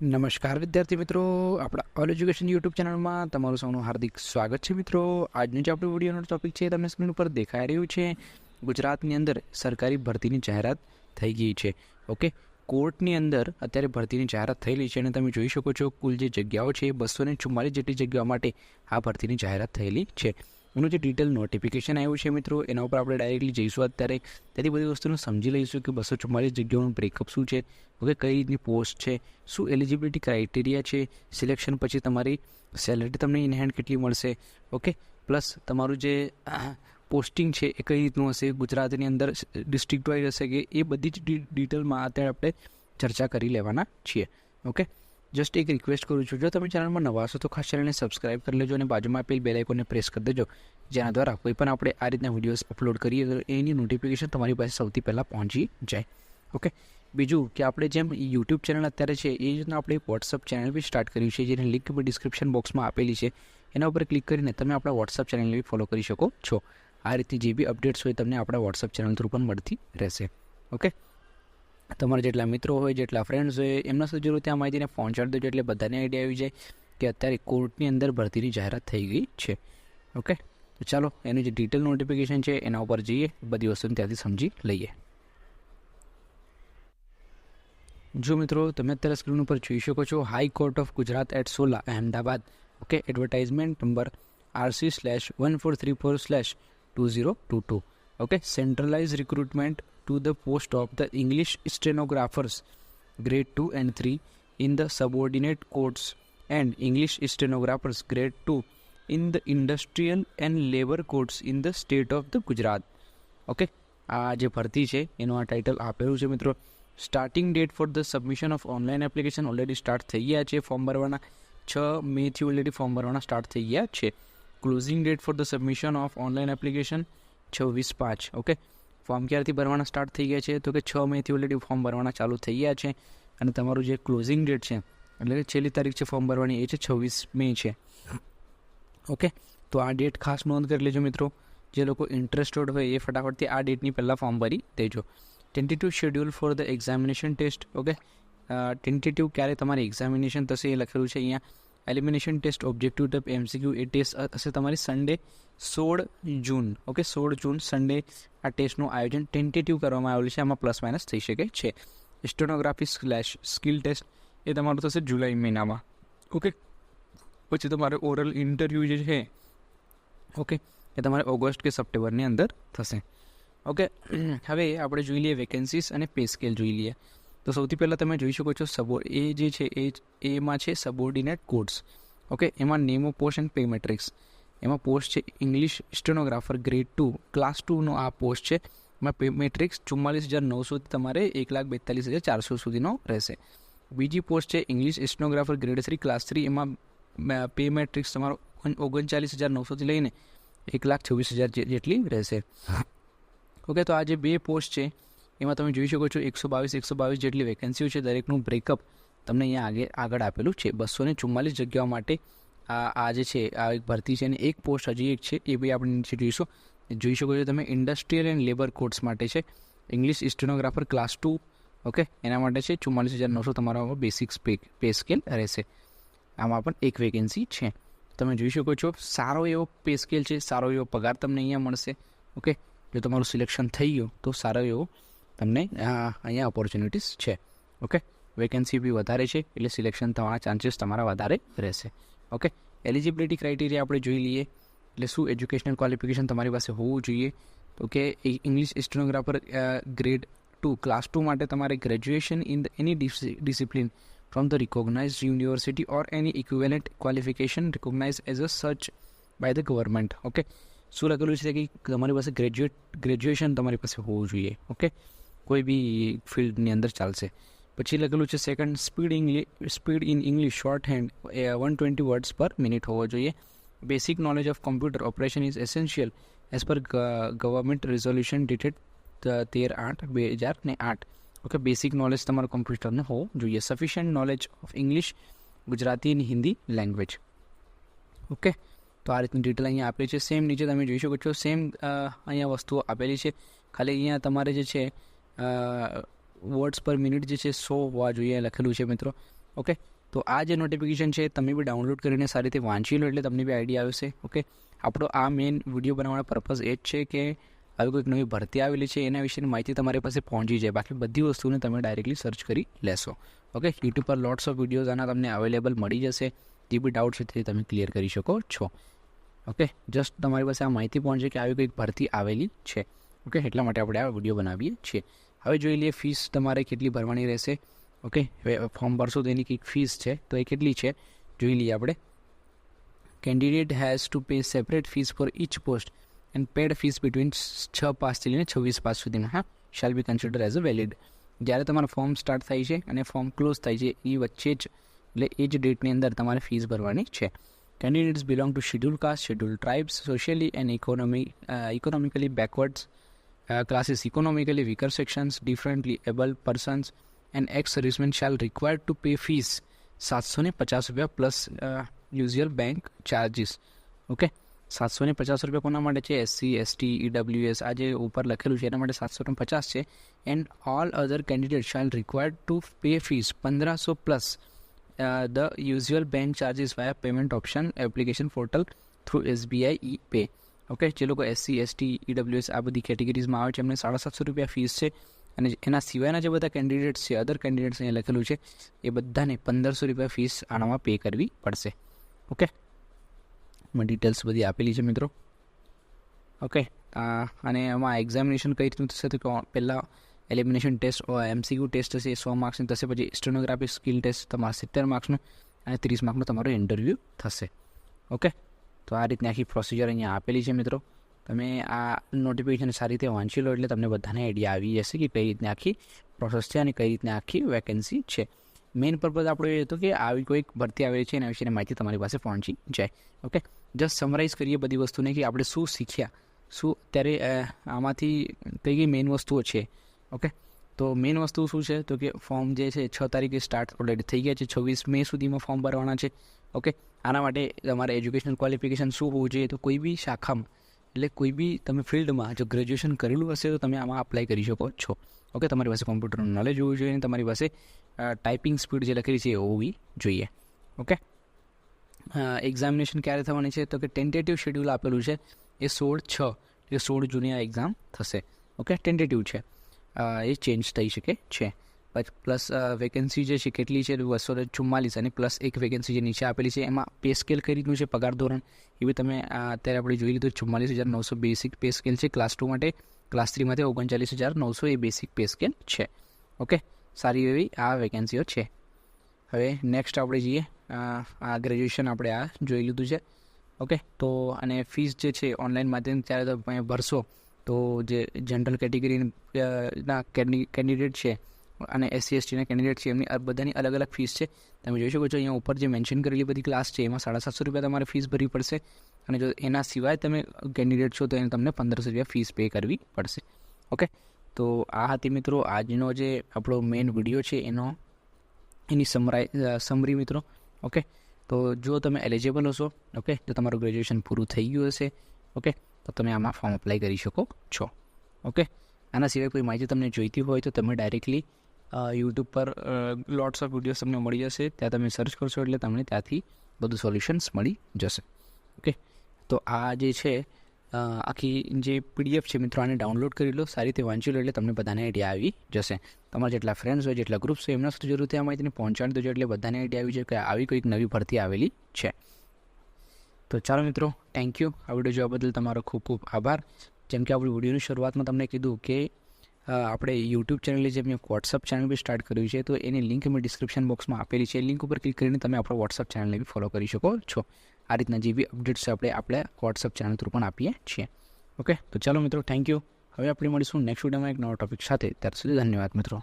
નમસ્કાર વિદ્યાર્થી મિત્રો. આપણા ઓલ એજ્યુકેશન યુટ્યુબ ચેનલમાં તમારું સૌનું હાર્દિક સ્વાગત છે મિત્રો. આજનું જે આપણું વિડીયોનો ટોપિક છે તમને સ્ક્રીન ઉપર દેખાઈ રહ્યું છે. ગુજરાતની અંદર સરકારી ભરતીની જાહેરાત થઈ ગઈ છે. ઓકે કોર્ટની અંદર અત્યારે ભરતીની જાહેરાત થયેલી છે અને તમે જોઈ શકો છો કુલ જે જગ્યાઓ છે એ બસો ને ચુમ્માલીસ જેટલી જગ્યાઓ માટે આ ભરતીની જાહેરાત થયેલી છે. એનું જે ડિટેલ નોટિફિકેશન આવ્યું છે મિત્રો, એના ઉપર આપણે ડાયરેક્ટલી જઈશું અત્યારે. તેથી બધી વસ્તુને સમજી લઈશું કે બસો ચુમ્માલીસ જગ્યાઓનું બ્રેકઅપ શું છે ઓકે કઈ રીતની પોસ્ટ છે, શું એલિજિબિલિટી ક્રાઇટેરિયા છે સિલેક્શન પછી તમારી સેલરી તમને ઇન હેન્ડ કેટલી મળશે ઓકે પ્લસ તમારું જે પોસ્ટિંગ છે એ કઈ રીતનું હશે, ગુજરાતની અંદર ડિસ્ટ્રિક્ટ વાઇઝ હશે કે એ બધી જ ડિટેલમાં અત્યારે આપણે ચર્ચા કરી લેવાના છીએ ઓકે જસ્ટ એક રિક્વેસ્ટ કરું છું. જો તમે ચેનલમાં નવા છો તો ખાસ ચેનલને સબસ્ક્રાઇબ કરી લેજો અને બાજુમાં આપેલ બે લાઇકોને પ્રેસ કરી દેજો. જેના દ્વારા કોઈ પણ આપણે આ રીતના વિડીયોઝ અપલોડ કરીએ તો એની નોટિફિકેશન તમારી પાસે સૌથી પહેલાં પહોંચી જાય. ઓકે બીજું કે આપણે જેમ યુટ્યુબ ચેનલ અત્યારે છે, એ રીતના આપણે વોટ્સઅપ ચેનલ બી સ્ટાર્ટ કર્યું છે, જેની લિંક ડિસ્ક્રિપ્શન બોક્સમાં આપેલી છે. એના ઉપર ક્લિક કરીને તમે આપણા વોટ્સઅપ ચેનલને બી ફોલો કરી શકો છો. આ રીતની જે બી અપડેટ્સ હોય તમને આપણા વોટ્સઅપ ચેનલ થ્રુ પણ મળતી રહેશે. ઓકે તમારા જેટલા મિત્રો હોય, જેટલા ફ્રેન્ડ્સ હોય, એમના સુધી જરૂર ત્યાં માહિતીને પહોંચાડી દેજો એટલે બધાને આઈડિયા આવી જાય કે અત્યારે કોર્ટની અંદર ભરતીની જાહેરાત થઈ ગઈ છે. ઓકે તો ચાલો, એનું જે ડિટેલ નોટિફિકેશન છે, એના ઉપર જઈએ, બધી વસ્તુને ત્યાંથી સમજી લઈએ. જો મિત્રો, તમે અત્યારે સ્ક્રીન ઉપર જોઈ શકો છો high court of Gujarat at Sola Ahmedabad okay advertisement number RC slash one four three four slash two zero two two okay centralise recruitment to the post of the English stenographers grade 2 and 3 in the subordinate courts and English stenographers grade 2 in the industrial and labor courts in the state of the Gujarat. Okay આ જે ભરતી છે એનું આ title આપેલું છે મિત્રો starting date for the submission of online application already start થઈ ગયા છે ફોર્મ ભરવાના છ મેથી ઓલરેડી ફોર્મ ભરવાના સ્ટાર્ટ થઈ ગયા છે closing date for the submission of online application છવ્વીસ પાંચ ઓકે ફોર્મ ક્યારથી ભરવાના સ્ટાર્ટ થઈ ગયા છે? તો કે છ મેથી ઓલરેડી ફોર્મ ભરવાના ચાલુ થઈ ગયા છે. અને તમારું જે ક્લોઝિંગ ડેટ છે, એટલે કે છેલ્લી તારીખ છે ફોર્મ ભરવાની, એ છે છવ્વીસ મે છે. ઓકે તો આ ડેટ ખાસ નોંધ કરી લેજો મિત્રો. જે લોકો ઇન્ટરેસ્ટેડ હોય એ ફટાફટથી આ ડેટની પહેલાં ફોર્મ ભરી દેજો. Tentative schedule for the examination test okay tentative ક્યારે તમારી એક્ઝામિનેશન થશે એ લખેલું છે અહીંયા. Elimination test objective type MCQ, એ ટેસ્ટ હશે તમારી સન્ડે સોળ જૂન ઓકે સોળ જૂન સન્ડે આ ટેસ્ટનું આયોજન ટેન્ટેટિવ કરવામાં આવેલું છે, આમાં પ્લસ માઇનસ થઈ શકે છે. સ્ટેનોગ્રાફી સ્લેશ સ્કિલ ટેસ્ટ એ તમારું થશે જુલાઈ મહિનામાં ઓકે પછી તમારે ઓરલ ઇન્ટરવ્યૂ જે છે ઓકે એ તમારે ઓગસ્ટ કે સપ્ટેમ્બરની અંદર થશે ઓકે હવે આપણે જોઈ લઈએ વેકેન્સીસ અને પે સ્કેલ જોઈ લઈએ. તો સૌથી પહેલાં તમે જોઈ શકો છો સબો એ જે છે એ એમાં છે સબોર્ડિનેટ કોડ્સ ઓકે એમાં name of post and pay matrix એમાં પોસ્ટ છે English stenographer grade two class ટુનો આ પોસ્ટ છે. એમાં પે મેટ્રિક્સ ચુમ્માલીસ હજાર નવસોથી તમારે એક લાખ બેતાલીસ હજાર ચારસો સુધીનો રહેશે. બીજી પોસ્ટ છે English stenographer grade three class three એમાં પે મેટ્રિક્સ તમારો ઓગણચાલીસ હજાર નવસોથી લઈને એક લાખ છવ્વીસ હજાર જેટલી રહેશે. ઓકે તો આ જે બે પોસ્ટ છે એમાં તમે જોઈ શકો છો એકસો બાવીસ એકસો બાવીસ જેટલી વેકેન્સીઓ છે દરેકનું બ્રેકઅપ તમને અહીંયા આગે, આગળ આપેલું છે. બસો ને ચુમ્માલીસ જગ્યાઓ માટે આ આ જે છે, આ એક ભરતી છે અને એક પોસ્ટ હજી એક છે, એ બી આપણે નીચે જોઈશું. જોઈ શકો છો તમે ઇન્ડસ્ટ્રીયલ એન્ડ લેબર કોર્સ માટે છે. English stenographer class two okay એના માટે છે ચુમ્માલીસ હજાર નવસો તમારા બેસિક પે પે સ્કેલ રહેશે. આમાં પણ એક વેકેન્સી છે. તમે જોઈ શકો છો, સારો એવો પે સ્કેલ છે, સારો એવો પગાર તમને અહીંયા મળશે ઓકે જો તમારું સિલેક્શન થઈ ગયું, તો સારો એવો તમને અહીંયા ઓપોર્ચ્યુનિટીઝ છે. ઓકે વેકેન્સી બી વધારે છે, એટલે સિલેક્શન થવાના ચાન્સીસ તમારા વધારે રહેશે. ઓકે એલિજિબિલિટી ક્રાઇટેરિયા આપણે જોઈ લઈએ. એટલે શું એજ્યુકેશનલ ક્વોલિફિકેશન તમારી પાસે હોવું જોઈએ? તો કે English stenographer grade two class two માટે તમારે graduation in any discipline from the recognise university or any equivalent qualification recognise as a search by the government okay શું લખેલું છે કે તમારી પાસે ગ્રેજ્યુએટ ગ્રેજ્યુએશન તમારી પાસે હોવું જોઈએ? ઓકે કોઈ બી ફિલ્ડની અંદર ચાલશે. પછી લખેલું છે second speed English speed in English shorthand A one twenty words per minute હોવો જોઈએ. Basic knowledge of computer operation is essential as per government resolution dated તેર આઠ, બે હજાર ને આઠ. ઓકે બેસિક નોલેજ તમારું કોમ્પ્યુટરને હોવું જોઈએ. Sufficient knowledge of English Gujarati અને હિન્દી લેંગ્વેજ ઓકે તો આ રીતની ડિટેલ અહીંયા આપેલી છે. સેમ નીચે તમે જોઈ શકો છો. સેમ અહીંયા વસ્તુઓ આપેલી છે. ખાલી અહીંયા તમારે જે છે વર્ડ્સ પર મિનિટ જે છે સો હોવા જોઈએ લખેલું છે મિત્રો. ઓકે તો આ જે નોટિફિકેશન છે, તમે બી ડાઉનલોડ કરીને સારી રીતે વાંચી લો એટલે તમને બી આઈડિયા આવશે. ઓકે આપણો આ મેઇન વીડિયો બનાવવાનો પર્પઝ એ જ છે કે, આવી કોઈક નવી ભરતી આવેલી છે, એના વિશેની માહિતી તમારી પાસે પહોંચી જાય. બાકી બધી વસ્તુને તમે ડાયરેક્ટલી સર્ચ કરી લેશો. ઓકે યુટ્યુબ પર લોટ્સ ઓફ વિડીયોઝ આના તમને અવેલેબલ મળી જશે. જે બી ડાઉટ છે તે તમે ક્લિયર કરી શકો છો. ઓકે જસ્ટ તમારી પાસે આ માહિતી પહોંચે કે આવી કોઈક ભરતી આવેલી છે. ઓકે એટલા માટે આપણે આ વીડિયો બનાવીએ છીએ. હવે જોઈ લઈએ ફીસ તમારે કેટલી ભરવાની રહેશે. ઓકે હવે ફોર્મ ભરશો તો એની કંઈક ફીસ છે. તો એ કેટલી છે? જોઈ લઈએ આપણે. Candidate has to pay separate fees for each post and paid fees between છ પાસથી લઈને છવ્વીસ પાસ સુધીના, હા? Shall be consider as a valid જ્યારે તમારું ફોર્મ સ્ટાર્ટ થાય છે અને ફોર્મ ક્લોઝ થાય છે એ વચ્ચે જ, એટલે એ જ ડેટની અંદર તમારે ફીસ ભરવાની છે. Candidates belong to schedule caste schedule tribes socially and economy economically backwards classes economically weaker sections, differently able persons, and ex-servicemen shall required to pay fees. સાતસો ને પચાસ રૂપિયા plus usual bank charges okay સાતસો ને પચાસ રૂપિયા કોના માટે છે? એસસી એસટી ઈડબ્લ્યુએસ આ જે ઉપર લખેલું છે એના માટે સાતસો ને પચાસ છે. And all other candidate shall required to pay fees પંદરસો plus the usual bank charges via payment option application portal through SBI e pay okay? જે લોકો એસસી એસટી ઈડબ્લ્યુએસ આ બધી કેટેગરીઝમાં આવે છે, એમને સાડા સાતસો રૂપિયા ફીસ છે. અને એના સિવાયના જે બધા કેન્ડિડેટ્સ છે અધર કેન્ડિડેટ્સ અહીંયા લખેલું છે, એ બધાને પંદરસો રૂપિયા ફીસ આનામાં પે કરવી પડશે. ઓકે? મેં ડિટેલ્સ બધી આપેલી છે મિત્રો. ઓકે? અને એમાં એક્ઝામિનેશન કઈ રીતનું થશે તો પહેલાં એલિમિનેશન ટેસ્ટ એમસીક્યુ ટેસ્ટ હશે એ સો માર્ક્સની થશે પછી સ્ટેનોગ્રાફી સ્કિલ ટેસ્ટ તમારા સિત્તેર માર્ક્સનું અને ત્રીસ માર્કનું તમારું ઇન્ટરવ્યૂ થશે. ઓકે? તો આ રીતની આખી પ્રોસિજર અહીંયા આપેલી છે મિત્રો. તમે આ નોટિફિકેશન સારી રીતે વાંચી લો એટલે તમને બધાને આઈડિયા આવી જશે કે કઈ રીતની આખી પ્રોસેસ છે અને કઈ રીતની આખી વેકેન્સી છે. મેઇન પર્પઝ આપણો એ હતો કે આવી કોઈક ભરતી આવેલી છે એના વિશેની માહિતી તમારી પાસે પહોંચી જાય. ઓકે જસ્ટ સમરાઇઝ કરીએ બધી વસ્તુને કે આપણે શું શીખ્યા? શું અત્યારે આમાંથી કઈ કઈ મેઇન વસ્તુઓ છે? ઓકે તો મેઇન વસ્તુ શું છે? તો કે ફોર્મ જે છે છ તારીખે સ્ટાર્ટ ઓલરેડી થઈ ગયા છે. છવ્વીસ મે સુધીમાં ફોર્મ ભરવાના છે. ઓકે આના માટે તમારે એજ્યુકેશનલ ક્વોલિફિકેશન શું હોવું જોઈએ? તો કોઈ બી શાખામાં, એટલે કોઈ બી તમે ફિલ્ડમાં જો ગ્રેજ્યુએશન કરેલું હશે તો તમે આમાં અપ્લાય કરી શકો છો. ઓકે તમારી પાસે કોમ્પ્યુટરનું નોલેજ હોવું જોઈએ અને તમારી પાસે ટાઈપિંગ સ્પીડ જે લખેલી છે એ હોવી જોઈએ. ઓકે એક્ઝામિનેશન ક્યારે થવાની છે? તો કે ટેન્ટેટિવ શેડ્યુલ આપેલું છે એ સોળ છ એટલે સોળ જૂની આ એક્ઝામ થશે. ઓકે ટેન્ટેટિવ છે. એ ચેન્જ થઈ શકે, છે. પ્લસ વેકેન્સી જે છે, કેટલી છે? બસો ચુમ્માલીસ અને પ્લસ એક વેકેન્સી જે નીચે આપેલી છે, એમાં પે સ્કેલ કઈ રીતનું છે? પગાર ધોરણ, એ બી તમે અત્યારે આપણે જોઈ લીધું, ચુમ્માલીસ હજાર નવસો બેસિક પે સ્કેલ છે. ક્લાસ ટુ માટે ક્લાસ થ્રી માટે ઓગણચાલીસ હજાર નવસો એ બેસિક પે સ્કેલ છે. ઓકે સારી એવી આ વેકેન્સીઓ છે. હવે નેક્સ્ટ આપણે જઈએ આ ગ્રેજ્યુએશન આપણે આ જોઈ લીધું છે. ઓકે તો, અને ફીસ જે છે ઓનલાઈન માધ્યમ ત્યારે તમે ભરશો. તો જે જનરલ કેટેગરીના કેન્ડિડેટ છે અને એસસી એસટીના કેન્ડિડેટ છે, એમની બધાની અલગ અલગ ફીસ છે. તમે જોઈ શકો છો, અહીંયા ઉપર જે મેન્શન કરેલી બધી ક્લાસ છે, એમાં સાડા સાતસો રૂપિયા તમારે ફીસ ભરવી પડશે. અને જો એના સિવાય તમે કેન્ડિડેટ છો, તો એને તમને પંદરસો રૂપિયા ફીસ પે કરવી પડશે. ઓકે? તો આ હતી મિત્રો આજનો જે આપણો મેઇન વીડિયો છે, એનો, એની સમરાઈ સમરી મિત્રો. ઓકે? તો જો તમે એલિજિબલ હશો, ઓકે? તો તમારું ગ્રેજ્યુએશન પૂરું થઈ ગયું હશે. ઓકે? તો તમે આમાં ફોર્મ અપ્લાય કરી શકો છો. ઓકે આના સિવાય કોઈ માહિતી તમને જોઈતી હોય તો તમે ડાયરેક્ટલી યુટ્યુબ પર લોટ્સ ઓફ વિડીયોઝ તમને મળી જશે. ત્યાં તમે સર્ચ કરશો એટલે તમને ત્યાંથી બધું સોલ્યુશન્સ મળી જશે. ઓકે તો આ જે છે આખી જે પીડીએફ છે મિત્રો, આને ડાઉનલોડ કરી લો. સારી રીતે વાંચી લો એટલે તમને બધાને આઈડિયા આવી જશે. તમારા જેટલા ફ્રેન્ડ્સ હોય, જેટલા ગ્રુપ્સ હોય, એમના સુધી જરૂરથી આ માહિતીને પહોંચાડી દેજો એટલે બધાને આઈડિયા આવી જાય કે આવી કોઈક નવી ભરતી આવેલી છે. તો ચાલો મિત્રો થેન્ક યુ આ વીડિયો જોવા બદલ તમારો ખૂબ ખૂબ આભાર. જેમ કે આપણે વિડીયોની શરૂઆતમાં તમને કીધું કે આપણે યુટ્યુબ ચેનલે જે મેં વોટ્સઅપ ચેનલ બી સ્ટાર્ટ કર્યું છે, તો એની લિંક મેં ડિસ્ક્રિપ્શન બોક્સમાં આપેલી છે. લિંક ઉપર ક્લિક કરીને તમે આપણો વોટ્સઅપ ચેનલને બી ફોલો કરી શકો છો. આ રીતના જે બી અપડેટ્સ આપણે આપણે વોટ્સઅપ ચેનલ થ્રુ પણ આપીએ છીએ. ઓકે તો ચાલો મિત્રો થેન્ક યુ હવે આપણે મળીશું નેક્સ્ટ વિડીયોમાં એક નવા ટોપિક સાથે. ત્યાર સુધી ધન્યવાદ મિત્રો.